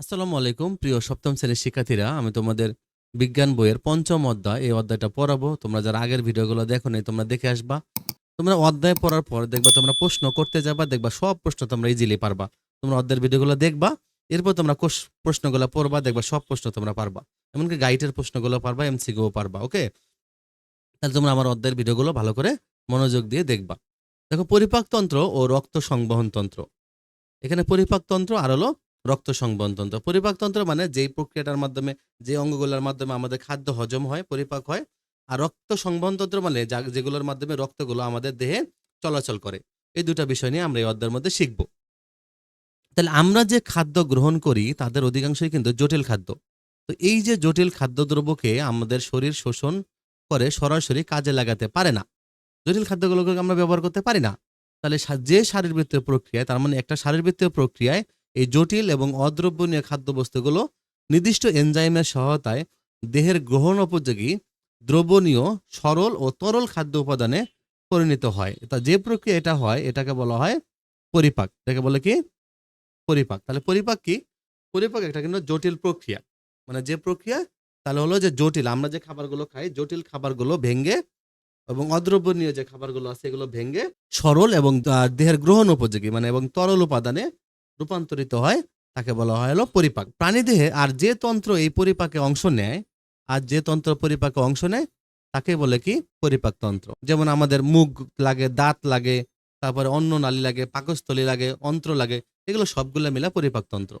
আসসালামু আলাইকুম, প্রিয় সপ্তম শ্রেণির শিক্ষার্থীরা। আমি তোমাদের বিজ্ঞান বইয়ের পঞ্চম অধ্যায়, এই অধ্যায়টা পড়াবো। তোমরা যারা আগের ভিডিওগুলো দেখো নাই, তোমরা দেখে আসবা। তোমরা অধ্যায় পড়ার পর দেখবা, তোমরা প্রশ্ন করতে যাবা, দেখবা সব প্রশ্ন তোমরা ইজিলি পারবা। তোমরা অধ্যায়ের ভিডিওগুলো দেখবা, এরপর তোমরা প্রশ্নগুলো পড়বা, দেখবা সব প্রশ্ন তোমরা পারবা। এমনকি গাইডের প্রশ্নগুলো পারবা এমসিকিউ পারবা, ওকে? তাহলে তোমরা আমার অধ্যায়ের ভিডিওগুলো ভালো করে মনোযোগ দিয়ে দেখবা। দেখো, পরিপাকতন্ত্র ও রক্ত সংবহন তন্ত্র এখানে পরিপাকতন্ত্র আর হলো রক্ত সংবহনতন্ত্র পরিপাকতন্ত্র মানে যেই প্রক্রিয়াটার মাধ্যমে যে অঙ্গগুলোর মাধ্যমে আমাদের খাদ্য হজম হয়, পরিপাক হয়, আর রক্ত সংবহনতন্ত্র মানে যেগুলোর মাধ্যমে রক্তগুলো আমাদের দেহে চলাচল করে। এই দুটো বিষয় নিয়ে আমরা এই অধ্যায়ের মধ্যে শিখব। তাহলে আমরা যে খাদ্য গ্রহণ করি, তাদের অধিকাংশই কিন্তু জটিল খাদ্য। তো এই যে জটিল খাদ্যদ্রব্যকে আমাদের শরীর শোষণ করে সরাসরি কাজে লাগাতে পারে না, জটিল খাদ্যগুলোকে আমরা ব্যবহার করতে পারি না, তাহলে যে শারীরবৃত্তীয় প্রক্রিয়ায়, তার মানে একটা শারীরবৃত্তীয় প্রক্রিয়ায় এই জটিল এবং অদ্রবণীয় খাদ্যবস্তুগুলো নির্দিষ্ট এনজাইমের সহায়তায় দেহের গ্রহণ উপযোগী, দ্রবণীয়, সরল ও তরল খাদ্য উপাদানে পরিণত হয়। তা যে প্রক্রিয়া এটা হয়, এটাকে বলা হয় পরিপাক। এটাকে বলে কি? পরিপাক। তাহলে পরিপাক কি? পরিপাক একটা কিন্তু জটিল প্রক্রিয়া। মানে যে প্রক্রিয়া, তাহলে হলো যে জটিল। আমরা যে খাবারগুলো খাই, জটিল খাবারগুলো ভেঙ্গে এবং অদ্রবণীয় যে খাবারগুলো আছে, এগুলো ভেঙ্গে সরল এবং দেহের গ্রহণ উপযোগী মানে এবং তরল উপাদানে রূপান্তরিত হয়, তাকে বলা হয় হলো পরিপাক। প্রাণীদেহে আর যে তন্ত্র এই পরিপাকে অংশ নেয়, আর যে তন্ত্র পরিপাকে অংশ নেয়, তাকে বলে কি? পরিপাক তন্ত্র। যেমন আমাদের মুখ লাগে, দাঁত লাগে, তারপরে অন্ন নালী লাগে, পাকস্থলী লাগে, অন্ত্র লাগে, এগুলো সবগুলো মিলে পরিপাক তন্ত্র।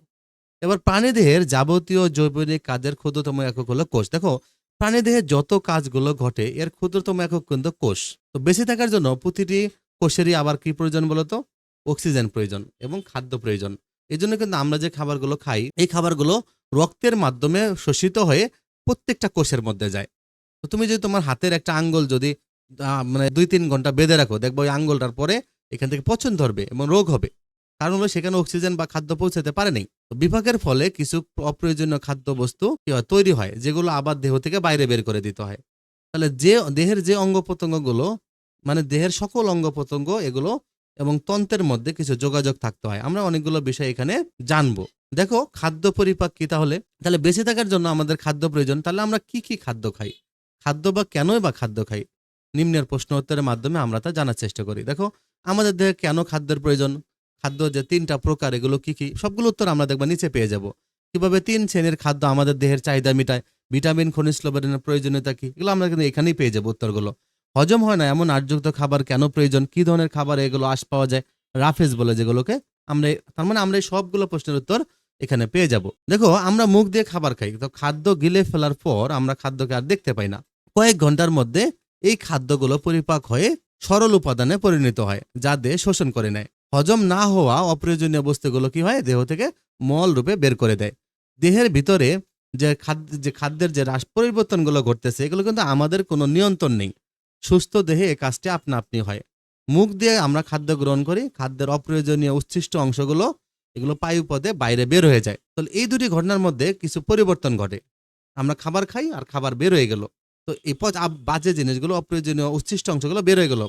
এবার প্রাণীদেহের যাবতীয় জৈবনিক কাজের ক্ষুদ্রতম একক হলো কোষ। দেখো প্রাণীদেহের যত কাজগুলো ঘটে, এর ক্ষুদ্রতম একক কিন্তু কোষ। তো বেঁচে থাকার জন্য প্রতিটি কোষেরই আবার কি প্রয়োজন বলতো? অক্সিজেন প্রয়োজন এবং খাদ্য প্রয়োজন। এই জন্য কিন্তু আমরা যে খাবারগুলো খাই, এই খাবারগুলো রক্তের মাধ্যমে শোষিত হয়ে প্রত্যেকটা কোষের মধ্যে যায়। তো তুমি যদি তোমার হাতের একটা আঙ্গুল যদি মানে দুই তিন ঘণ্টা বেঁধে রাখো, দেখব ওই আঙ্গুলটার পরে এখান থেকে পচন ধরবে এবং রোগ হবে। কারণ হলো সেখানে অক্সিজেন বা খাদ্য পৌঁছাতে পারে নাই। তো বিভাগের ফলে কিছু অপ্রয়োজনীয় খাদ্যবস্তু তৈরি হয়, যেগুলো আবার দেহ থেকে বাইরে বের করে দিতে হয়। তাহলে যে, দেহের যে অঙ্গ মানে দেহের সকল অঙ্গ প্রত্যঙ্গ এগুলো এবং তন্ত্রের মধ্যে কিছু যোগাযোগ থাকতে হয়। আমরা অনেকগুলো বিষয় এখানে জানব। দেখো, খাদ্য পরিপাক কি তাহলে? তাহলে বেঁচে থাকার জন্য আমাদের খাদ্য প্রয়োজন। তাহলে আমরা কি কি খাদ্য খাই? খাদ্য বা কেনই বা খাদ্য খাই? নিম্নের প্রশ্ন উত্তরের মাধ্যমে আমরা তা জানার চেষ্টা করি। দেখো, আমাদের দেহে কেন খাদ্যের প্রয়োজন? খাদ্য যে তিনটা প্রকার, এগুলো কি কি? সবগুলো উত্তর আমরা দেখব নিচে পেয়ে যাব। কীভাবে তিন শ্রেণির খাদ্য আমাদের দেহের চাহিদা মিটায়? ভিটামিন, খনিজ লবণের প্রয়োজনীয়তা কি? এগুলো আমরা কিন্তু এখানেই পেয়ে যাব উত্তরগুলো। হজম হয় না, এমন আটযুক্ত খাবার কেন প্রয়োজন? কি ধরনের খাবার এগুলো আশ পাওয়া যায়? রাফেজ বলে যেগুলোকে আমরা তার মানে আমরা এই সবগুলো প্রশ্নের উত্তর এখানে পেয়ে যাব। দেখো, আমরা মুখ দিয়ে খাবার খাই, তো খাদ্য গিলে ফেলার পর আমরা খাদ্যকে আর দেখতে পাই না। কয়েক ঘণ্টার মধ্যে এই খাদ্যগুলো পরিপাক হয়ে সরল উপাদানে পরিণত হয়, যা দেহ শোষণ করে নেয়। হজম না হওয়া অপ্রয়োজনীয় বস্তুগুলো কি হয়? দেহ থেকে মল রূপে বের করে দেয়। দেহের ভিতরে যে খাদ্য যে খাদ্যের যে রাস পরিবর্তনগুলো ঘটতেছে, এগুলো কিন্তু আমাদের কোনো নিয়ন্ত্রণ নেই। সুস্থ দেহে এই কাজটি আপনা আপনি হয়। মুখ দিয়ে আমরা খাদ্য গ্রহণ করি, খাদ্যের অপ্রয়োজনীয় উচ্ছিষ্ট অংশগুলো, এগুলো পায়ুপদে বাইরে বের হয়ে যায়। তাহলে এই দুটি ঘটনার মধ্যে কিছু পরিবর্তন ঘটে। আমরা খাবার খাই আর খাবার বের হয়ে গেল। তো এই আব- বাজে জিনিসগুলো, অপ্রয়োজনীয় উচ্ছিষ্ট অংশগুলো বের হয়ে গেল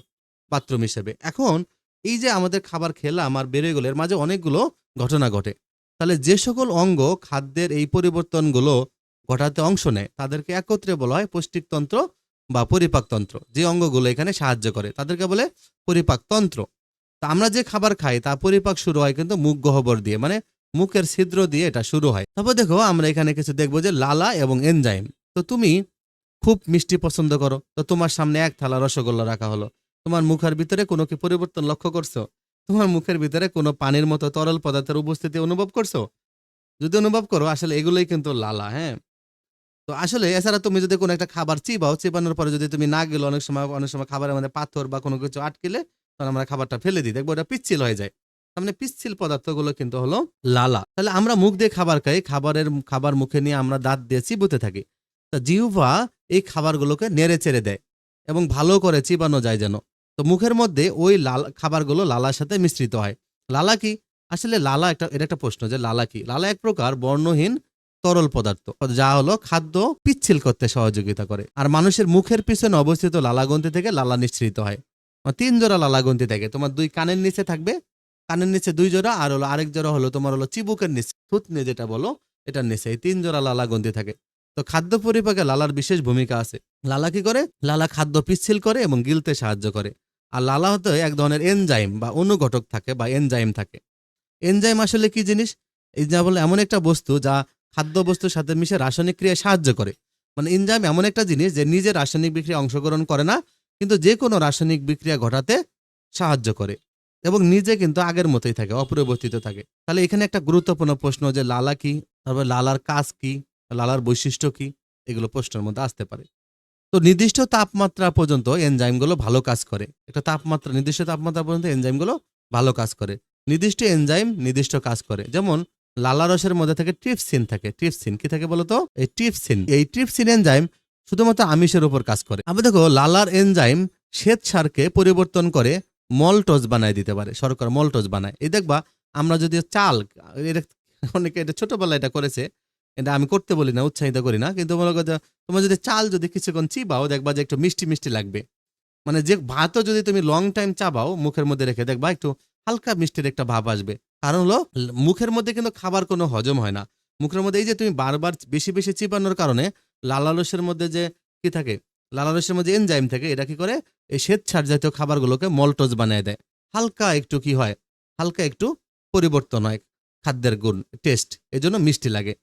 বাথরুম হিসেবে। এখন এই যে আমাদের খাবার খেলাম আর বের হয়ে গেল, এর মাঝে অনেকগুলো ঘটনা ঘটে। তাহলে যে সকল অঙ্গ খাদ্যের এই পরিবর্তনগুলো ঘটাতে অংশ নেয়, তাদেরকে একত্রে বলা হয় পৌষ্টিকতন্ত্র বা পরিপাকতন্ত্র, যে অঙ্গগুলো এখানে সাহায্য করে, তাদেরকে বলে পরিপাকতন্ত্র। তা আমরা যে খাবার খাই, তা পরিপাক শুরু হয় কিন্তু মুখ গহ্বর দিয়ে মানে মুখের ছিদ্র দিয়ে এটা শুরু হয়। তারপর দেখো, আমরা এখানে কিছু দেখব যে লালা এবং এনজাইম। তো তুমি খুব মিষ্টি পছন্দ করো, তো তোমার সামনে এক থালা রসগোল্লা রাখা হলো। তোমার মুখের ভিতরে কোনো কি পরিবর্তন লক্ষ্য করছ? তোমার মুখের ভিতরে কোনো পানির মতো তরল পদার্থের উপস্থিতি অনুভব করছ? যদি অনুভব করো, আসলে এগুলোই কিন্তু লালা হ্যাঁ? তো আসলে এছাড়া তুমি যদি কোনো একটা খাবার চিবাও, চিবানোর পরে যদি তুমি না গেলো অনেক সময় অনেক সময় খাবারের মধ্যে পাথর বা কোনো কিছু আটকেলে তখন আমরা খাবারটা ফেলে দিই। দেখব ওটা পিচ্ছিল হয়ে যায়। মানে পিচ্ছিল পদার্থগুলো কিন্তু হলো লালা। তাহলে আমরা মুখ দিয়ে খাবার খাই, খাবারের, খাবার মুখে নিয়ে আমরা দাঁত দিয়ে চিবুতে থাকি। তা জিহ্বা এই খাবারগুলোকে নেড়ে চেড়ে দেয় এবং ভালো করে চিবানো যায় যেন। তো মুখের মধ্যে ওই লাল, খাবারগুলো লালার সাথে মিশ্রিত হয়। লালা কি? আসলে লালা একটা, এটা একটা প্রশ্ন যে লালা কি? লালা এক প্রকার বর্ণহীন তরল পদার্থ যা হলো খাদ্য পিচ্ছিল করতে সহযোগিতা করে। আর মানুষের মুখের পিছনে অবস্থিত লালাগ্রন্থি থেকে লালা নিঃসৃত হয়। মানে তিন জোড়া লালাগ্রন্থি থাকে। তোমার দুই কানের নিচে থাকবে, কানের নিচে দুই জোড়া, আর হলো আরেক জোড়া হলো তোমার হলো চিবুকের নিচে। থুতনি যেটা বলো, এটার নিচে এই তিন জোড়া লালা গ্রন্থি থাকে। তো খাদ্য পরিপাকে লালার বিশেষ ভূমিকা আছে। লালা কি করে? লালা খাদ্য পিচ্ছিল করে এবং গিলতে সাহায্য করে। আর লালা হতে এক ধরনের এনজাইম বা অনুঘটক থাকে বা এনজাইম থাকে। এনজাইম আসলে কি জিনিস? এই যা বলে এমন একটা বস্তু যা খাদ্য বস্তুর সাথে মিশে রাসায়নিক ক্রিয়ায় সাহায্য করে। মানে এনজাইম এমন একটা জিনিস যে নিজে রাসায়নিক বিক্রিয়া অংশগ্রহণ করে না, কিন্তু যে কোনো রাসায়নিক বিক্রিয়া ঘটাতে সাহায্য করে এবং নিজে কিন্তু আগের মতোই থাকে, অপরিবর্তিত থাকে। তাহলে এখানে একটা গুরুত্বপূর্ণ প্রশ্ন যে লালা কি? তারপর লালার কাজ কি? লালার বৈশিষ্ট্য কি? এগুলো প্রশ্নের মধ্যে আসতে পারে। তো নির্দিষ্ট তাপমাত্রা পর্যন্ত এনজাইমগুলো ভালো কাজ করে। একটা তাপমাত্রা, নির্দিষ্ট তাপমাত্রা পর্যন্ত এনজাইমগুলো ভালো কাজ করে। নির্দিষ্ট এনজাইম নির্দিষ্ট কাজ করে। যেমন লালা রসের মধ্যে থেকে ট্রিপসিন থাকে। ট্রিপসিন কি থাকে বলতো? এই ট্রিপসিন এই ট্রিপসিন এনজাইম শুধুমাত্র আমিষের উপর কাজ করে। আবার দেখো, লালার এনজাইম শ্বেত সারকে পরিবর্তন করে মলটোজ বানায় দিতে পারে। শর্করা মলটোজ বানায়। এই দেখবা, আমরা যদি চাল অনেকে এটা ছোটবেলায় এটা করেছে। এটা আমি করতে বলি না, উৎসাহিত করি না। কিন্তু মনে করো তোমার যদি চাল যদি কিছুক্ষণ চিবাও, দেখবা যে একটু মিষ্টি মিষ্টি লাগবে। মানে যে ভাতও যদি তুমি লং টাইম চাবাও, মুখের মধ্যে রেখে দেখবা, একটু হালকা মিষ্টির একটা ভাব আসবে। কারণ হলো, মুখের মধ্যে কিন্তু খাবার কোনো হজম হয় না। মুখের মধ্যে এই যে তুমি বারবার বেশি বেশি চিপানোর কারণে লালালসের মধ্যে যে কি থাকে লালালসের মধ্যে এনজাইম থাকে, এটা কি করে? এই ছাড় জাতীয় খাবারগুলোকে মলটোজ বানিয়ে দেয়। হালকা একটু কি হয়? হালকা একটু পরিবর্তন হয় খাদ্যের গুণ টেস্ট এজন্য মিষ্টি লাগে।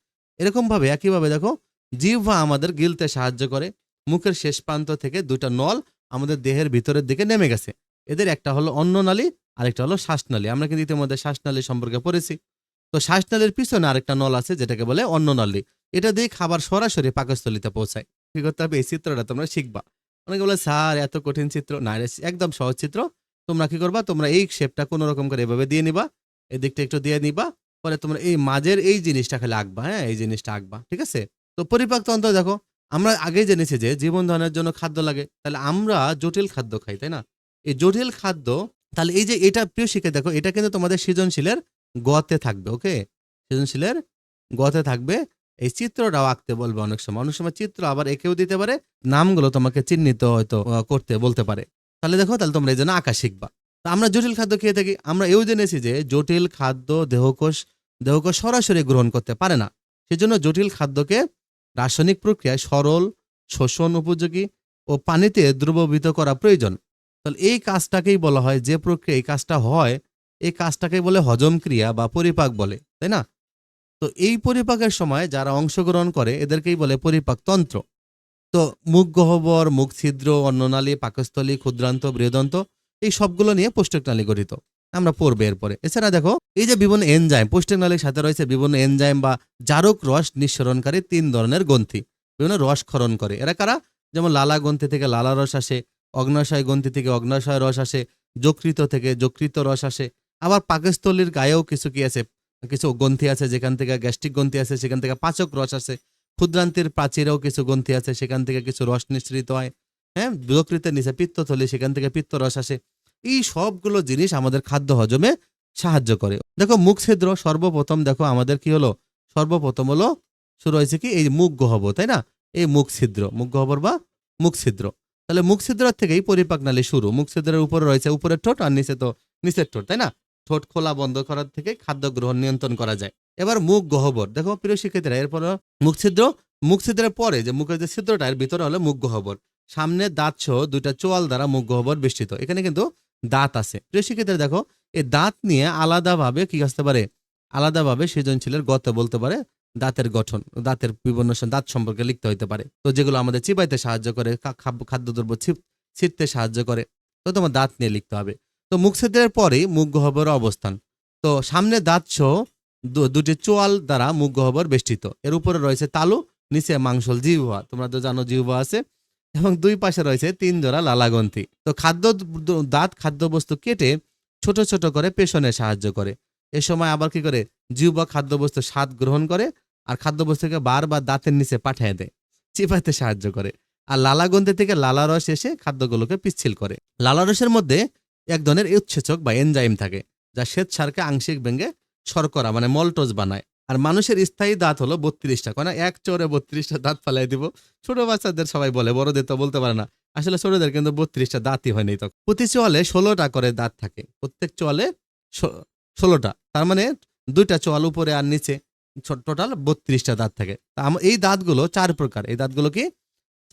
এরকমভাবে, একইভাবে দেখো, জিহ্বা আমাদের গিলতে সাহায্য করে। মুখের শেষ প্রান্ত থেকে দুইটা নল আমাদের দেহের ভিতরের দিকে নেমে গেছে। এদের একটা হলো অন্ননালী আরেকটা হলো শ্বাসনালী আমরা কিন্তু ইতিমধ্যে শ্বাসনালী সম্পর্কে পড়েছি। তো শ্বাসনালীর পিছনে আরেকটা নল আছে, যেটাকে বলে অন্ননালী এটা দিয়ে খাবার সরাসরি পাকস্থলিতে পৌঁছায়। কি করতে হবে? এই চিত্রটা তোমরা শিখবা। অনেকে বলে, স্যার, এত কঠিন চিত্র। না একদম সহজ চিত্র। তোমরা কি করবা? তোমরা এই শেপটা কোনো রকম করে এভাবে দিয়ে নিবা। এই দিকটা একটু দিয়ে নিবা। পরে তোমরা এই মাঝের এই জিনিসটা খালি আঁকবা হ্যাঁ? এই জিনিসটা আঁকবা, ঠিক আছে? তো পরিপাক তন্ত্র দেখো, আমরা আগে জেনেছি যে জীবন ধারণের জন্য খাদ্য লাগে। তাহলে আমরা জটিল খাদ্য খাই, তাই না? এই জটিল খাদ্য, তাহলে এই যে এটা প্রিয় শিখে দেখো এটা কিন্তু তোমাদের সৃজনশীলের গতে থাকবে, ওকে? সৃজনশীলের গতে থাকবে। এই চিত্রটাও আঁকতে বলবে অনেক সময়। অনেক সময় চিত্র আবার একেও দিতে পারে, নামগুলো তোমাকে চিহ্নিত হয়তো করতে, বলতে পারে। তাহলে দেখো, তাহলে তোমরা এই জন্য আঁকা শিখবা। তা আমরা জটিল খাদ্য খেয়ে থাকি। আমরা এও জেনেছি যে জটিল খাদ্য দেহকোষ দেহকোষ সরাসরি গ্রহণ করতে পারে না। সেজন্য জটিল খাদ্যকে রাসায়নিক প্রক্রিয়ায় সরল, শোষণ উপযোগী ও পানিতে দ্রবীভূত করা প্রয়োজন। তাহলে এই কাজটাকেই বলা হয়, যে প্রক্রিয়া এই কাজটা হয়, এই কাজটাকেই বলে হজম ক্রিয়া বা পরিপাক বলে, তাই না? তো এই পরিপাকের সময় যারা অংশগ্রহণ করে, এদেরকেই বলে পরিপাক তন্ত্র। তো মুখ গহ্বর, মুখ ছিদ্র, অন্ননালী, পাকস্থলী, ক্ষুদ্রান্ত, বৃহদন্ত, এই সবগুলো নিয়ে পোষ্টকনালী গঠিত। আমরা পড়বে এরপরে। এছাড়া দেখো, এই যে বিভিন্ন এনজাইম পোষ্টকনালীর সাথে রয়েছে বিভিন্ন এনজাইম বা জারক রস নিঃসরণকারী তিন ধরনের গ্রন্থি। বিভিন্ন রস ক্ষরণ করে। এরা কারা? যেমন লালা গ্রন্থি থেকে লালা রস আসে অগ্নাশয় গ্রন্থি থেকে অগ্নাশয় রস আসে, যকৃত থেকে যকৃত রস আসে। আবার পাকস্থলীর গায়েও কিছু কি আছে? কিছু গ্রন্থি আছে যেখান থেকে গ্যাস্ট্রিক গ্রন্থি আছে, সেখান থেকে পাচক রস আসে। ক্ষুদ্রান্তির প্রাচীরেও কিছু গ্রন্থি আছে, সেখান থেকে কিছু রস নিঃসৃত হয়। হ্যাঁ যকৃতের নিচে পিত্তথলি সেখান থেকে পিত্ত রস আসে। এই সবগুলো জিনিস আমাদের খাদ্য হজমে সাহায্য করে। দেখো, মুখ ছিদ্র সর্বপ্রথম, দেখো আমাদের কি হলো? সর্বপ্রথম হলো, শুরু হয়েছে কি? এই মুখ গহ্বর, তাই না? এই মুখ ছিদ্র, মুখ গহ্বর বা মুখ ছিদ্র। তাহলে মুখ ছিদ্র থেকেই পরিপাক নালী শুরু। মুখ ছিদ্রের উপরে রয়েছে উপরের ঠোঁট আর নিচে তো নিচের ঠোঁট, তাই না? ঠোঁট খোলা বন্ধ করার থেকে খাদ্য গ্রহণ নিয়ন্ত্রণ করা যায়। এবার মুখ গহ্বর। দেখো প্রিয় শিক্ষার্থীরা, এরপর মুখ ছিদ্র পরে যে মুখের যে ছিদ্রটা, এর ভিতরে হলো মুখ গহ্বর। সামনে দাঁত সহ দুইটা চোয়াল দ্বারা মুখ গহ্বর বেষ্টিত। এখানে কিন্তু দাঁত আছে। প্রিয় শিক্ষার্থীরা, দেখো, এই দাঁত নিয়ে আলাদাভাবে কি আসতে পারে? আলাদাভাবে সৃজনশীলের গত বলতে পারে দাঁতের গঠন, দাঁতের বিভিন্ন দাঁত সম্পর্কে লিখতে হইতে পারে। তো যেগুলো আমাদের চিবাইতে সাহায্য করে খাদ্যদ্রব্য ছিটতে সাহায্য করে, তো তোমার দাঁত নিয়ে লিখতে হবে। তো মুখ ছিদ্রের পরেই মুখ গহ্বরের অবস্থান। তো সামনে দাঁত সহ দুটি চোয়াল দ্বারা মুখ গহ্বর বেষ্টিত। এর উপরে রয়েছে তালু, নিচে মাংসল জিহ্বা। তোমরা তো জানো জিহ্বা আছে। এবং দুই পাশে রয়েছে তিন জোড়া লালাগন্থি। তো খাদ্য দাঁত খাদ্যবস্তু কেটে ছোট ছোট করে পেশনে সাহায্য করে। এ সময় আবার কি করে? জিহ্বা খাদ্যবস্তু স্বাদ গ্রহণ করে আর খাদ্যবস্তুকে বারবার দাঁতের নিচে পাঠিয়ে দেয় চিপাইতে সাহায্য করে। আর লালাগন্থি থেকে লালারস এসে খাদ্যগুলোকে পিচ্ছিল করে। লালারসের মধ্যে এক ধরনের উৎসেচক বা এনজাইম থাকে, যা শ্বেত সারকে আংশিক ভেঙে শর্করা মানে মলটোজ বানায়। আর মানুষের স্থায়ী দাঁত হলো বত্রিশটা। কেন এক চোরে বত্রিশটা দাঁত ফালাই দিব। ছোট বাচ্চাদের সবাই বলে, বড়দের তো বলতে পারে না। আসলে ছোটদের কিন্তু বত্রিশটা দাঁতই হয়নি তখন। প্রতি চোয়ালে ষোলোটা করে দাঁত থাকে। প্রত্যেক চোয়ালে ষোলোটা। তার মানে দুইটা চোয়াল উপরে আর নিচে। টোটাল বত্রিশটা দাঁত থাকে। এই দাঁতগুলো চার প্রকার। এই দাঁতগুলো কি?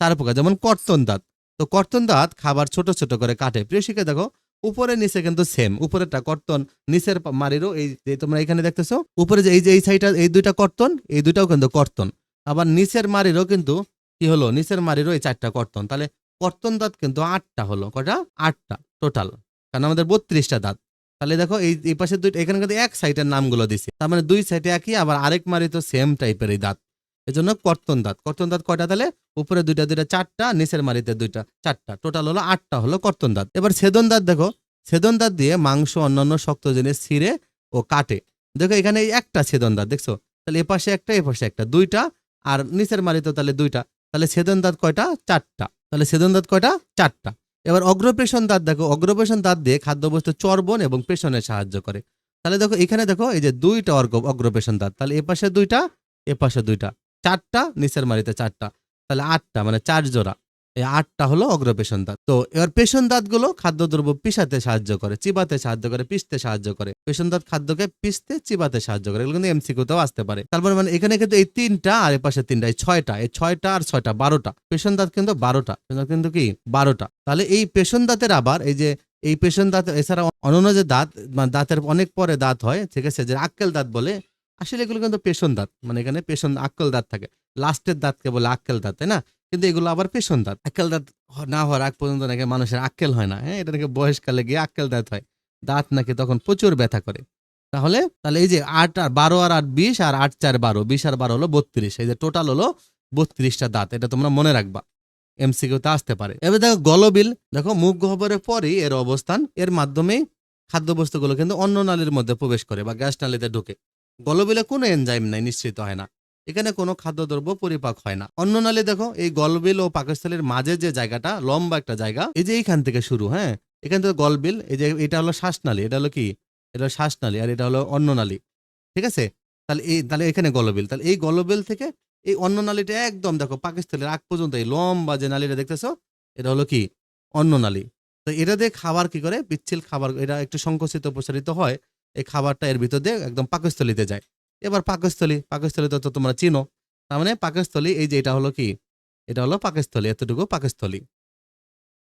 চার প্রকার। যেমন কর্তন দাঁত। তো কর্তন দাঁত খাবার ছোট ছোট করে কাটে। প্রিয় শিখে দেখো, উপরে, নিচে কিন্তু সেম উপরেরটা কর্তন, নিচের মারিরও এই যে তোমরা এখানে দেখতেছো, উপরে যে এই যে, এই সাইডটা, এই দুইটা কর্তন, এই দুইটাও কিন্তু কর্তন। আবার নিচের মারিরও কিন্তু কি হলো? নিচের মারিরও এই চারটা কর্তন। তাহলে কর্তন দাঁত কিন্তু আটটা হলো। কটা আটটা টোটাল। কারণ আমাদের বত্রিশটা দাঁত। তাহলে দেখো এই এই পাশে দুইটা, এখানে কিন্তু এক সাইডের নামগুলো দিছে। তার মানে দুই সাইডে একই, আবার আরেক মারি তো সেম টাইপের এই দাঁত। এজন্য কর্তন দাঁত। কর্তন দাঁত কয়টা তাহলে? উপরে দুইটা দুইটা, চারটা, নিচের মারিতে দুইটা, চারটা। টোটাল হলো আটটা হলো কর্তন দাঁত। এবার ছেদন দাঁত দেখো। ছেদন দাঁত দিয়ে মাংস, অন্যান্য শক্ত জিনিস ছিঁড়ে ও কাটে। দেখো এখানে একটা ছেদন দাঁত, দেখছ? তাহলে এপাশে একটা এপাশে একটা, দুইটা, আর নিচের মারিতে তাহলে দুইটা। তাহলে ছেদন দাঁত কয়টা? চারটা। তাহলে ছেদন দাঁত কয়টা? চারটা। এবার অগ্রপ্রেশন দাঁত দেখো অগ্রপ্রেশন দাঁত দিয়ে খাদ্যবস্তু চর্বণ এবং পেশনে সাহায্য করে। তাহলে দেখো, এখানে দেখো, এই যে দুইটা অর্গ, অগ্রপেশন দাঁত, তাহলে এপাশে দুইটা এপাশে দুইটা, চারটা, নিচের মারিতে চারটা, তাহলে আটটা মানে চার জোড়া। এই আটটা হলো অগ্রপেশন দাঁত। তো এবার পেশন দাঁতগুলো খাদ্যদ্রব্য পিষাতে সাহায্য করে, চিবাতে সাহায্য করে, পিষতে সাহায্য করে। পেশন দাঁত খাদ্যকে পিষতে, চিবাতে সাহায্য করে। এগুলো কিন্তু এমসিকিউতেও আসতে পারে। তারপর মানে এখানে কিন্তু এই তিনটা আর পাশে তিনটা, এই ছয়টা এই ছয়টা আর ছয়টা, বারোটা। পেশন দাঁত কিন্তু বারোটা। কিন্তু কি? বারোটা। তাহলে এই পেশন দাঁতের আবার এই যে, এই পেশন দাঁত, এছাড়া অন্যান্য যে দাঁত মানে দাঁতের অনেক পরে দাঁত হয় ঠিক আছে যে আক্কেল দাঁত বলে আসলে এগুলো কিন্তু পেশন দাঁত। মানে এখানে পেশন আক্কেল দাঁত থাকে। লাস্টের দাঁতকে বলে আক্কেল দাঁত, তাই না? কিন্তু এগুলো আবার পেশন দাঁত। আক্কেল দাঁত না হওয়ার আগ পর্যন্ত নাকি মানুষের আক্কেল হয় না হ্যাঁ? এটা নাকি বয়সকালে গিয়ে আক্কেল দাঁত হয়। দাঁত নাকি তখন প্রচুর ব্যথা করে। তাহলে তাহলে এই যে আট আর বারো আর আট বিশ আর আট চার বারো, বিশ আর বারো হলো বত্রিশ। এই যে টোটাল হলো বত্রিশটা দাঁত, এটা তোমরা মনে রাখবা। এমসিকিউতে আসতে পারে। এবার দেখো গলবিল, দেখো মুখ গহ্বরের পরেই এর অবস্থান। এর মাধ্যমেই খাদ্যবস্তুগুলো কিন্তু অন্য নালীর মধ্যে প্রবেশ করে বা গ্যাস নালীতে ঢোকে। গলবিলে কোনো এনজাইম নাই নিশ্চিত হয় না। এখানে কোনো খাদ্যদ্রব্য পরিপাক হয় না। অন্য নালী দেখো, এই গলবিল ও পাকস্থলীর মাঝে যে জায়গাটা, লম্বা একটা জায়গা, এই যে এইখান থেকে শুরু হ্যাঁ? এখান থেকে গলবিল, এই যে এটা হলো শ্বাসনালী, এটা হলো কি? এটা হলো শ্বাসনালী আর এটা হলো অন্য নালী। ঠিক আছে? তাহলে এই, তাহলে এখানে গলবিল। তাহলে এই গলবিল থেকে এই অন্য নালীটা একদম দেখো পাকিস্তানের আগ পর্যন্ত, এই লম্বা যে নালীটা দেখতেছো, এটা হলো কি? অন্য নালী। তো এটা দিয়ে খাবার কি করে? পিচ্ছিল খাবার, এটা একটু সংকুচিত, প্রসারিত হয়। এই খাবারটা এর ভিতর দিয়ে একদম পাকস্থলিতে যায়। এবার পাকস্থলী পাকস্থলী তো তোমরা চিনো। তার মানে পাকস্থলী এই যে এটা হলো কি? এটা হলো পাকস্থলী, এতটুকু পাকস্থলী।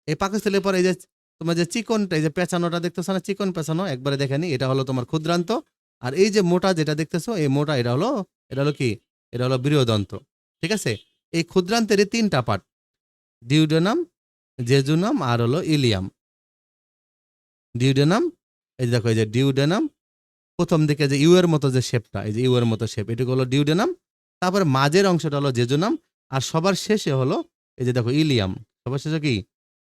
এই পাকস্থলীর পর এই যে তোমার যে চিকনটা এই যে পেঁচানোটা দেখতেছো না? চিকন পেঁচানো, একবারে দেখেনি এটা হলো তোমার ক্ষুদ্রান্ত। আর এই যে মোটা যেটা দেখতেছো, এই মোটা এটা হলো এটা হলো কি? এটা হলো বৃহদন্ত্র ঠিক আছে? এই ক্ষুদ্রান্তেরই তিনটা পার্ট। ডিউডেনাম, জেজুনাম আর হলো ইলিয়াম। ডিউডেনাম, এই দেখো, এই যে ডিউডেনাম প্রথম দিকে যে ইউ এর মতো যে শেপটা, এই যে ইউ এর মতো শেপ, এটুকু হলো ডিউডেনাম। তারপর মাঝের অংশটা হলো জেজুনাম। আর সবার শেষে হলো, এই যে দেখো ইলিয়াম। সবার শেষে কি?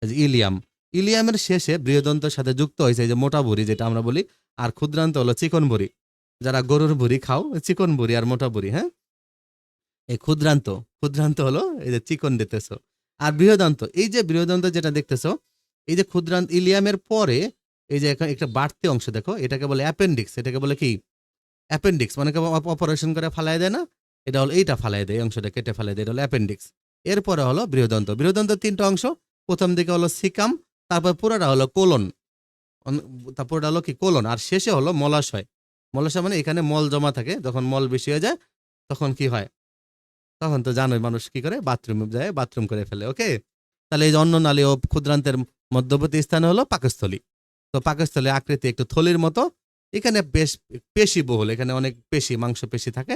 যে ইলিয়াম। ইলিয়ামের শেষে বৃহদন্তের সাথে যুক্ত হয়েছে এই যে মোটা ভুড়ি, যেটা আমরা বলি। আর ক্ষুদ্রান্ত হলো চিকন ভুড়ি। যারা গরুর ভুড়ি খাও চিকন ভুড়ি আর মোটা ভুড়ি হ্যাঁ? এই ক্ষুদ্রান্ত ক্ষুদ্রান্ত হলো এই যে চিকন দেখতেছো আর বৃহদান্ত, এই যে বৃহদান্ত যেটা দেখতেছো, এই যে ক্ষুদ্রান্ত, ইলিয়ামের পরে এই যে একটা বাড়তি অংশ দেখো, এটাকে বলে অ্যাপেন্ডিক্স এটাকে বলে কি? অ্যাপেন্ডিক্স মানে অপারেশন করে ফালাই দেয় না? এটা হলো এইটা ফালাই দেয়, এই অংশটা কেটে ফালাই দেয়, এটা হলো অ্যাপেন্ডিক্স এরপরে হলো বৃহদন্ত। বৃহদন্ত তিনটা অংশ, প্রথম দিকে হলো সিকাম, তারপর পুরোটা হলো কোলন। তারপরটা হলো কি? কোলন। আর শেষে হলো মলাশয়। মলাশয় মানে এখানে মল জমা থাকে, যখন মল বেশি হয়ে যায়, তখন কি হয়? তখন তো জানোই মানুষ কি করে? বাথরুম যায় বাথরুম করে ফেলে ওকে তাহলে এই যে অন্ন নালী ও ক্ষুদ্রান্তের মধ্যবর্তী স্থানে হলো পাকস্থলী। তো পাকস্থলী আকৃতি একটু থলির মতো। এখানে বেশ পেশি বহুল, এখানে অনেক পেশি, মাংস পেশি থাকে।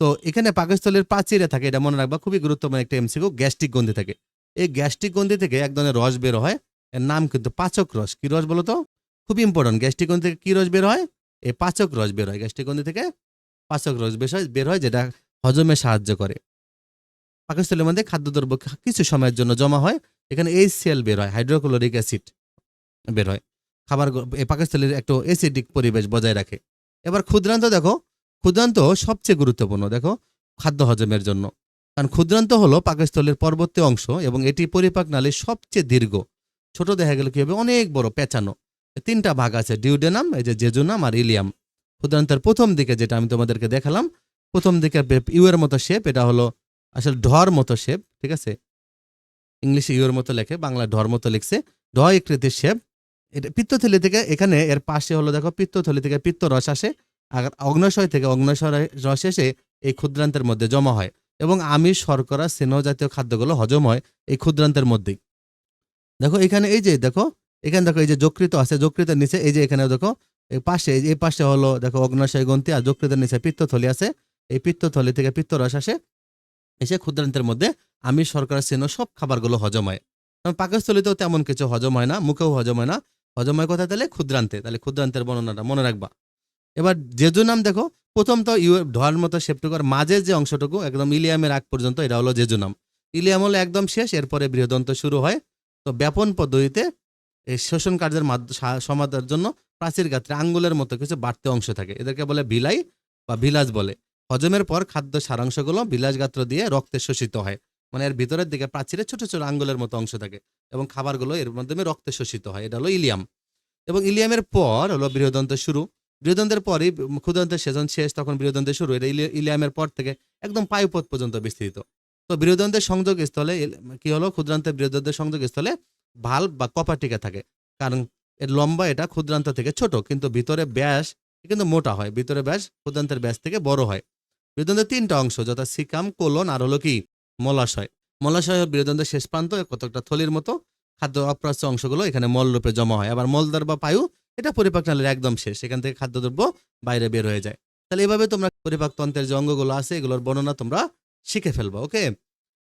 তো এখানে পাকস্থলীর প্রাচীরে থাকে, এটা মনে রাখবা, খুবই গুরুত্বপূর্ণ একটা এমসিকিউ গ্যাস্ট্রিক গ্রন্থি থাকে। এই গ্যাস্ট্রিক গ্রন্থি থেকে এক ধরনের রস বের হয়, এর নাম কিন্তু পাচক রস। কি রস বলো তো? খুব ইম্পর্টেন্ট গ্যাস্ট্রিক গ্রন্থি থেকে কি রস বের হয়? এই পাচক রস বের হয়, গ্যাস্ট্রিক গ্রন্থি থেকে পাচক রস বের হয় বের হয়, যেটা হজমে সাহায্য করে। পাকস্থলীর মধ্যে খাদ্যদ্রব্য কিছু সময়ের জন্য জমা হয়, এখানে এইচ সিএল বের হয়, হাইড্রোক্লোরিক অ্যাসিড বের হয়। খাবার পাকস্থলীর একটু অ্যাসিডিক পরিবেশ বজায় রাখে। এবার ক্ষুদ্রান্ত দেখো, ক্ষুদ্রান্ত সবচেয়ে গুরুত্বপূর্ণ, দেখো, খাদ্য হজমের জন্য। কারণ ক্ষুদ্রান্ত হলো পাকস্থলীর পরবর্তী অংশ এবং এটি পরিপাক নালীর সবচেয়ে দীর্ঘ। ছোট দেখা গেল কি হবে অনেক বড়, পেঁচানো। তিনটা ভাগ আছে, ডিউডেনাম, এই যে জেজুনাম আর ইলিয়াম। ক্ষুদ্রান্তের প্রথম দিকে যেটা আমি তোমাদেরকে দেখালাম, প্রথম দিকে ইউ এর মতো শেপ, এটা হলো আসলে ঢর মতো শেপ, ঠিক আছে? ইংলিশে ইউর মতো লেখে বাংলা ঢর মতো লিখছে ঢ আকৃতির শেপ এটা পিত্তথলি থেকে এখানে এর পাশে হলো দেখো পিত্তথলি থেকে পিত্ত রস আসে, আর অগ্নাশয় থেকে অগ্নাশয় রস এসে এই ক্ষুদ্রান্তের মধ্যে জমা হয় এবং আমিষ, শর্করা, স্নেহ জাতীয় খাদ্যগুলো হজম হয় এই ক্ষুদ্রান্তের মধ্যেই। দেখো এখানে এই যে দেখো, এখানে দেখো এই যে যকৃত আছে, যকৃতের নিচে এই যে এখানে দেখো এই পাশে এই পাশে হলো দেখো অগ্নাশয় গ্রন্থি আর যকৃতের নিচে পিত্তথলি আছে, এই পিত্তথলি থেকে পিত্তরস আসে, এসে ক্ষুদ্রান্তের মধ্যে আমিষ, শর্করা, স্নেহ সব খাবারগুলো হজম হয়। পাকস্থলিতেও তেমন কিছু হজম হয় না, মুখেও হজম হয় না হজম কথা তাহলে ক্ষুদ্রান্তে, তাহলে ক্ষুদ্রান্তের বর্ণনাটা মনে রাখবা। এবার জেজু নাম দেখো, প্রথম তো ইউ ঢোয়ার মতো শেপটুকুর মাঝের যে অংশটুকু, একদম ইলিয়ামের আগ পর্যন্ত, এটা হলো জেজু নাম। ইলিয়াম হলো একদম শেষ, এরপরে বৃহদন্ত শুরু হয়। তো ব্যাপন পদ্ধতিতে এই শোষণ কার্যের সমাধার জন্য প্রাচীর গাত্রে আঙ্গুলের মতো কিছু বাড়তি অংশ থাকে। এদেরকে বলে বিলাই বা বিলাস বলে। হজমের পর খাদ্য সারাংশগুলো বিলাস গাত্র দিয়ে রক্তে শোষিত হয়। মানে এর ভিতরের দিকে প্রাচীরে ছোট ছোট আঙ্গুলের মতো অংশ থাকে। এবং খাবারগুলো এর মাধ্যমে রক্তে শোষিত হয়। এটা হলো ইলিয়াম। এবং ইলিয়ামের পর হলো বৃহদন্ত শুরু। বৃহদন্তের পরই ক্ষুদন্তের সেজন শেষ, তখন বৃহদন্তের শুরু। এটা ইলি- ইলিয়ামের পর থেকে একদম পায়ুপথ পর্যন্ত বিস্তৃত। তো বৃহদন্তের সংযোগ স্থলে কি হলো? ক্ষুদ্রান্তের বৃহদন্তের সংযোগ স্থলে ভালো বা কপাটিকা থাকে। কারণ এর লম্বা এটা ক্ষুদ্রান্ত থেকে ছোট, কিন্তু ভিতরে ব্যাস কিন্তু মোটা হয়। ভিতরে ব্যাস ক্ষুদ্রান্তের ব্যাস থেকে বড় হয়। বৃহদন্তের তিনটা অংশ, যথা সিকাম, কোলন আর হলো কি? মলাশয়। মলাশয় হলো বৃহদন্তের শেষ প্রান্ত কতকটা থলির মতো খাদ্য অপ্রাচ্য অংশগুলো এখানে মল রূপে জমা হয়। আবার মলদার বা পায়ু, এটা পরিপাক নালের একদম শেষ। সেখান থেকে খাদ্যদ্রব্য বাইরে বের হয়ে যায়। তাহলে এভাবে তোমরা পরিপাক তন্ত্রের যে অঙ্গগুলো আছে, এগুলোর বর্ণনা তোমরা শিখে ফেলব, ওকে?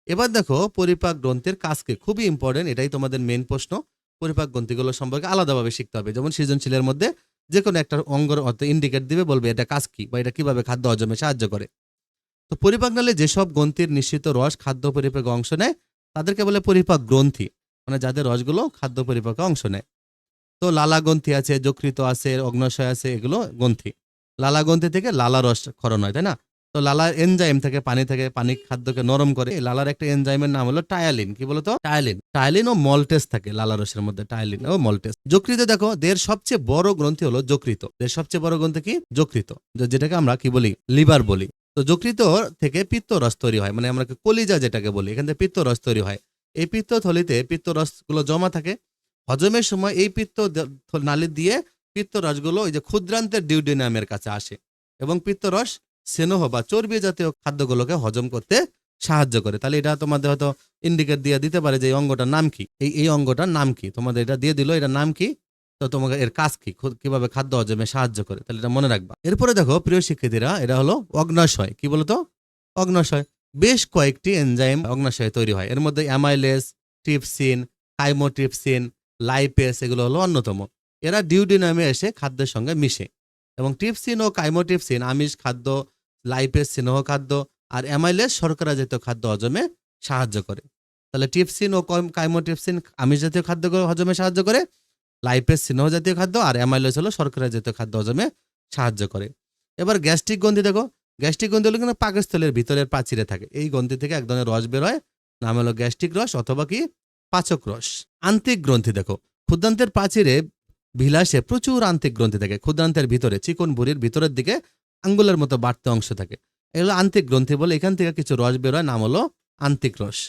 এবার দেখো, পরিপাক গ্রন্থের কাজকে খুবই ইম্পর্টেন্ট এটাই তোমাদের মেন প্রশ্ন। পরিপাক গ্রন্থিগুলো সম্পর্কে আলাদাভাবে শিখতে হবে। যেমন সৃজনশীলের মধ্যে যে কোনো একটা অঙ্গর অর্থ ইন্ডিকেট দিবে, বলবে এটা কাজ কি বা এটা কীভাবে খাদ্য হজমে সাহায্য করে। তো পরিপাক নালে যেসব গ্রন্থির নিশ্চিত রস খাদ্য পরিপাকে অংশ নেয়, তাদেরকে বলে পরিপাক গ্রন্থি। মানে যাদের রসগুলো খাদ্য পরিপাকে অংশ নেয়। তো লালা গ্রন্থি আছে, যকৃত আছে অগ্নাশয় আছে, এগুলো গ্রন্থি। লালা গ্রন্থি থেকে লালা রস ক্ষরণ হয়, তাই না? তো লালার এনজাইম থেকে, পানি থেকে, পানি খাদ্যকে নরম করে। লালার একটা এনজাইমের নাম হলো টায়ালিন কি বলতো? টায়ালিন টায়ালিন ও মলটেস থাকে লালা রসের মধ্যে টায়ালিন ও মলটেস যকৃত দেখো দের সবচেয়ে বড় গ্রন্থি হলো যকৃত। দের সবচেয়ে বড় গ্রন্থি কি? যকৃত। যেটাকে আমরা কি বলি? লিভার বলি। তো যকৃত থেকে পিত্ত রস তৈরি হয় মানে আমরা কলিজা যেটাকে বলি, এখান থেকে পিত্ত রস তৈরি হয়। এই পিত্ত থলিতে পিত্ত রসগুলো জমা থাকে। হজমের সময় এই পিত্ত নালী দিয়ে পিত্ত রসগুলো ওই যে ক্ষুদ্রান্তের ডিউডিনামের কাছে আসে এবং পিত্ত রস স্নেহ বা চর্বি জাতীয় খাদ্যগুলোকে হজম করতে সাহায্য করে। তাহলে এটা তোমাদের হয়তো ইন্ডিকেট দিয়ে দিতে পারে যে এই অঙ্গটার নাম কি? এই এই অঙ্গটার নাম কি? তোমাদের এটা দিয়ে দিল এটা নাম কি? তো তোমাকে এর কাজ কি? কীভাবে খাদ্য হজমে সাহায্য করে? তাহলে এটা মনে রাখবা। এরপরে দেখো, প্রিয় শিক্ষার্থীরা, এটা হলো অগ্নাশয়। কি বলতো? অগ্নাশয়। বেশ কয়েকটি এনজাইম অগ্নাশয়ে তৈরি হয়। এর মধ্যে অ্যামাইলেস ট্রিপসিন কাইমোট্রিপসিন লাইপেস এগুলো হলো অন্যতম। এরা ডিউডিনামে এসে খাদ্যের সঙ্গে মিশে। এবং টিপসিন ও কাইমোট্রিপসিন আমিষ খাদ্য লাইপেস স্নেহ খাদ্য আর অ্যামাইলেস শর্করা জাতীয় খাদ্য হজমে সাহায্য করে। তাহলে টিপসিন ও কাইমোট্রিপসিন আমিষ জাতীয় খাদ্য হজমে সাহায্য করে। লাইপেস স্নেহ জাতীয় খাদ্য আর অ্যামাইলেস হলো শর্করা জাতীয় খাদ্য হজমে সাহায্য করে। এবার গ্যাস্ট্রিক গ্রন্থি দেখো। গ্যাস্ট্রিক গ্রন্থি হলো কিন্তু পাকস্থলের ভিতরের প্রাচীরে থাকে। এই গ্রন্থি থেকে এক ধরনের রস বের হয়, নাম হলো গ্যাস্ট্রিক রস অথবা কি? পাচক রস। আন্তিক গ্রন্থি দেখো। ক্ষুদ্রান্তের প্রাচীরে ভিলাসে প্রচুর আন্তিক গ্রন্থি থাকে। ক্ষুদ্রান্তের ভিতরে, চিকন বুড়ির ভিতরের দিকে আঙ্গুলের মতো বাড়তে অংশ থাকে। এগুলো আন্তিক গ্রন্থি বলে এখান থেকে কিছু রস বের হয়, নাম হলো আন্তিক রস।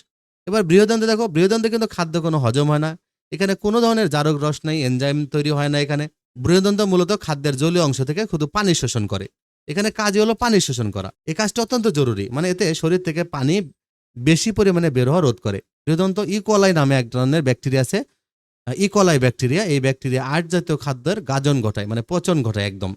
এবার বৃহদন্তে দেখো। বৃহদন্তে কিন্তু খাদ্য কোনো হজম হয় না। এখানে কোনো ধরনের জারক রস নেই এনজাইম তৈরি হয় না এখানে। বৃহদন্ত মূলত খাদ্যের জলীয় অংশ থেকে শুধু পানি শোষণ করে। এখানে কাজই হলো পানি শোষণ করা। এই কাজটা অত্যন্ত জরুরি মানে এতে শরীর থেকে পানি বেশি পরিমাণে বের হওয়া রোধ করে। বৃহদন্ত ইকোলাই নামে এক ধরনের ব্যাকটেরিয়া আছে। ইকোলাই ব্যাকটেরিয়া, এই ব্যাকটেরিয়া আট জাতীয় খাদ্যের গাজন ঘটায় মানে পচন ঘটায় একদম।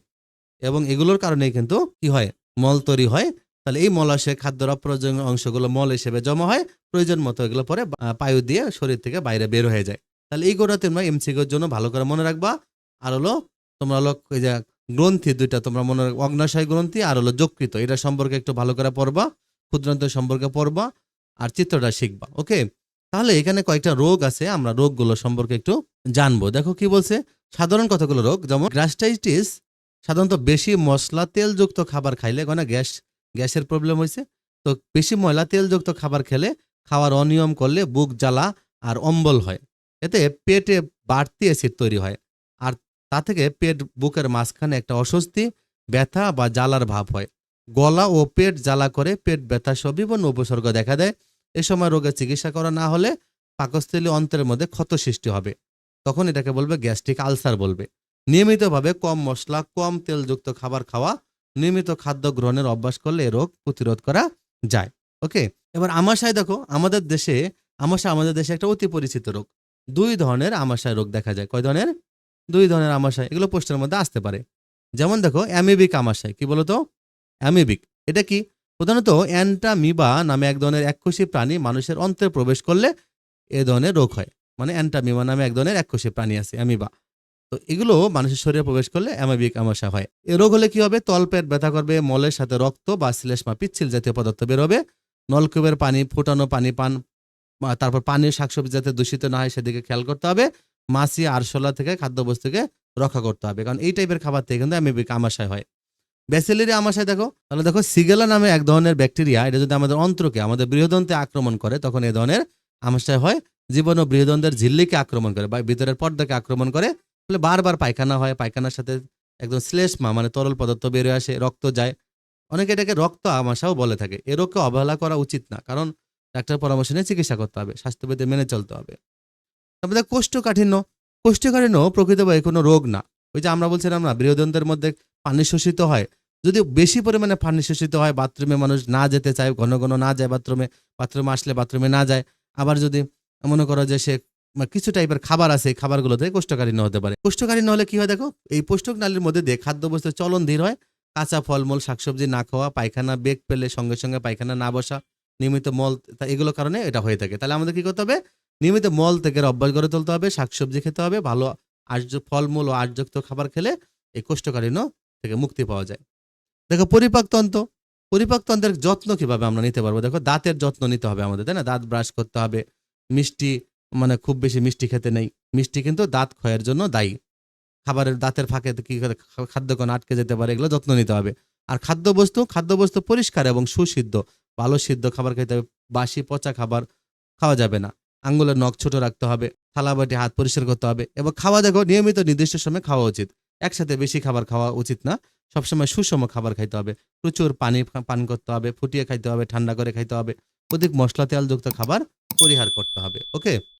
এবং এগুলোর কারণে কিন্তু কি হয়? মল তৈরি হয়। তাহলে এই মলাশয়ে খাদ্যর অপ্রয়োজনীয় অংশগুলো মল হিসেবে জমা হয়। প্রয়োজন মতো এগুলো পরে পায়ু দিয়ে শরীর থেকে বাইরে বের হয়ে যায়। তাহলে এই গোটা তোমরা এমসিকিউর জন্য ভালো করে মনে রাখবা। আর হলো তোমরা হলো ওই যে গ্রন্থি দুইটা তোমরা মনে রাখ- অগ্নাশয় গ্রন্থি আর হলো যকৃত, এটা সম্পর্কে একটু ভালো করে পড়বা, ক্ষুদ্রান্ত সম্পর্কে পড়বা আর চিত্রটা শিখবা, ওকে? তাহলে এখানে কয়েকটা রোগ আছে, আমরা রোগগুলো সম্পর্কে একটু জানব। দেখো কি বলছে? সাধারণ কতগুলো রোগ? যেমন গ্যাস্ট্রাইটিস সাধারণত বেশি মশলা তেলযুক্ত খাবার খাইলে কোনো গ্যাস, গ্যাসের প্রবলেম হয়েছে তো বেশি ময়লা তেলযুক্ত খাবার খেলে খাওয়ার অনিয়ম করলে বুক জ্বালা আর অম্বল হয়। এতে পেটে বাড়তি অ্যাসিড তৈরি হয়। আর তা থেকে পেট বুকের মাঝখানে একটা অস্বস্তি, ব্যথা বা জ্বালার ভাব হয়। গলা ও পেট জ্বালা করে পেট ব্যথা সহ বিভিন্ন উপসর্গ দেখা দেয়। এ সময় রোগের চিকিৎসা করা না হলে পাকস্থলী অন্ত্রের মধ্যে ক্ষত সৃষ্টি হবে। তখন এটাকে বলবে গ্যাস্ট্রিক আলসার বলবে। নিয়মিতভাবে কম মশলা, কম তেলযুক্ত খাবার খাওয়া, নিয়মিত খাদ্য গ্রহণের অভ্যাস করলে এ রোগ প্রতিরোধ করা যায়। ওকে? এবার আমাশায় দেখো, আমাদের দেশে আমাশা আমাদের দেশে একটা অতি পরিচিত রোগ। দুই ধরনের আমাশায় রোগ দেখা যায়। কয় ধরনের? দুই ধরনের আমাশায়। এগুলো পোস্টের মধ্যে আসতে পারে। যেমন দেখো, অ্যামিবিক আমাশায়। কি বলতো? অ্যামিবিক। এটা কি? প্রধানত অ্যান্টামিবা নামে এক ধরনের এককোষী প্রাণী মানুষের অন্ত্রে প্রবেশ করলে এ ধরনের রোগ হয়। মানে অ্যান্টামিবা নামে এক ধরনের এককোষী প্রাণী আছে, অ্যামিবা। তো এগুলো মানুষের শরীরে প্রবেশ করলে অ্যামাবিক আমাশা হয়। এ রোগ হলে কি হবে? তলপেট ব্যথা করবে, মলের সাথে রক্ত বা শ্লেষ্মা, পিচ্ছিল জাতীয় পদার্থ বেরোবে নলকূপের পানি, ফুটানো পানি পান তারপর পানীয় শাকসবজি যাতে দূষিত না হয় সেদিকে খেয়াল করতে হবে। মাছি, আরশোলা থেকে খাদ্যবস্তুকে রক্ষা করতে হবে। কারণ এই টাইপের খাবার থেকে কিন্তু অ্যামিবিক আমাশায় হয়। ব্যাসেলেরি আমাশায় দেখো, তাহলে দেখো সিগেলা নামে এক ধরনের ব্যাকটেরিয়া, এটা যদি আমাদের অন্ত্রকে, আমাদের বৃহদন্তে আক্রমণ করে, তখন এই ধরনের আমাশায় হয়। জীবন ও বৃহদন্তের ঝিল্লিকে আক্রমণ করে বা ভিতরের পর্দাকে আক্রমণ করে। ফলে বারবার পায়খানা হয়, পায়খানার সাথে একদম শ্লেষ্মা মানে তরল পদার্থ বেরিয়ে আসে, রক্ত যায়। অনেকে এটাকে রক্ত আমাশাও বলে থাকে। এ রোগকে অবহেলা করা উচিত না। কারণ ডাক্তার পরামর্শ নিয়ে চিকিৎসা করতে হবে, স্বাস্থ্যবিধি মেনে চলতে হবে। তারপরে কোষ্ঠকাঠিন্য কোষ্ঠকাঠিন্য প্রকৃতভাবে কোনো রোগ না। ওই যে আমরা বলছিলাম না, বৃহদন্তের মধ্যে পানি শোষিত হয়। যদি বেশি পরিমাণে পানি শোষিত হয়, বাথরুমে মানুষ না যেতে চায়, ঘন ঘন না যায় বাথরুমে বাথরুমে আসলে বাথরুমে না যায়। আবার যদি মনে করো যে সে কিছু টাইপের খাবার আছে খাবারগুলোতে কোষ্ঠকাঠিন্য হতে পারে। কোষ্ঠকাঠিন্য হলে কি হয় দেখো, এই পোষ্ঠক নালীর মধ্যে দিয়ে খাদ্যবস্তুর চলন ধীর হয়। কাঁচা ফলমূল, শাকসবজি না খাওয়া, পায়খানা, বেগ পেলে সঙ্গে সঙ্গে পায়খানা না বসা নিয়মিত মল এগুলো কারণে এটা হয়ে থাকে। তাহলে আমাদের কি করতে হবে? নিয়মিত মল থেকে অভ্যাস গড়ে তুলতে হবে, শাকসবজি খেতে হবে, ভালো আর্য, ফলমূল ও আর্যযুক্ত খাবার খেলে এই কোষ্ঠকাঠিন্য থেকে মুক্তি পাওয়া যায়। দেখো পরিপাকতন্ত্র পরিপাকতন্ত্রের যত্ন কীভাবে আমরা নিতে পারব? দেখো, দাঁতের যত্ন নিতে হবে আমাদের, তাই না? দাঁত ব্রাশ করতে হবে। মিষ্টি মানে খুব বেশি মিষ্টি খেতে নেই। মিষ্টি কিন্তু দাঁত ক্ষয়ের জন্য দায়ী। খাবারের দাঁতের ফাঁকে কি খাদ্যকণ আটকে যেতে পারে, এগুলো যত্ন নিতে হবে। আর খাদ্যবস্তু খাদ্যবস্তু পরিষ্কার এবং সুসিদ্ধ। ভালো সিদ্ধ খাবার খেতে হবে, বাসি পচা খাবার খাওয়া যাবে না। আঙ্গুলের নখ ছোট রাখতে হবে থালা বাটি হাত পরিষ্কার করতে হবে এবং খাওয়া দেখো, নিয়মিত নির্দিষ্ট সময় খাওয়া উচিত। একসাথে বেশি খাবার খাওয়া উচিত না, সবসময় সুষম খাবার খাইতে হবে। প্রচুর পানি পান করতে হবে, ফুটিয়ে খাইতে হবে, ঠান্ডা করে খাইতে হবে। অধিক মশলা তেলযুক্ত খাবার পরিহার করতে হবে, ওকে?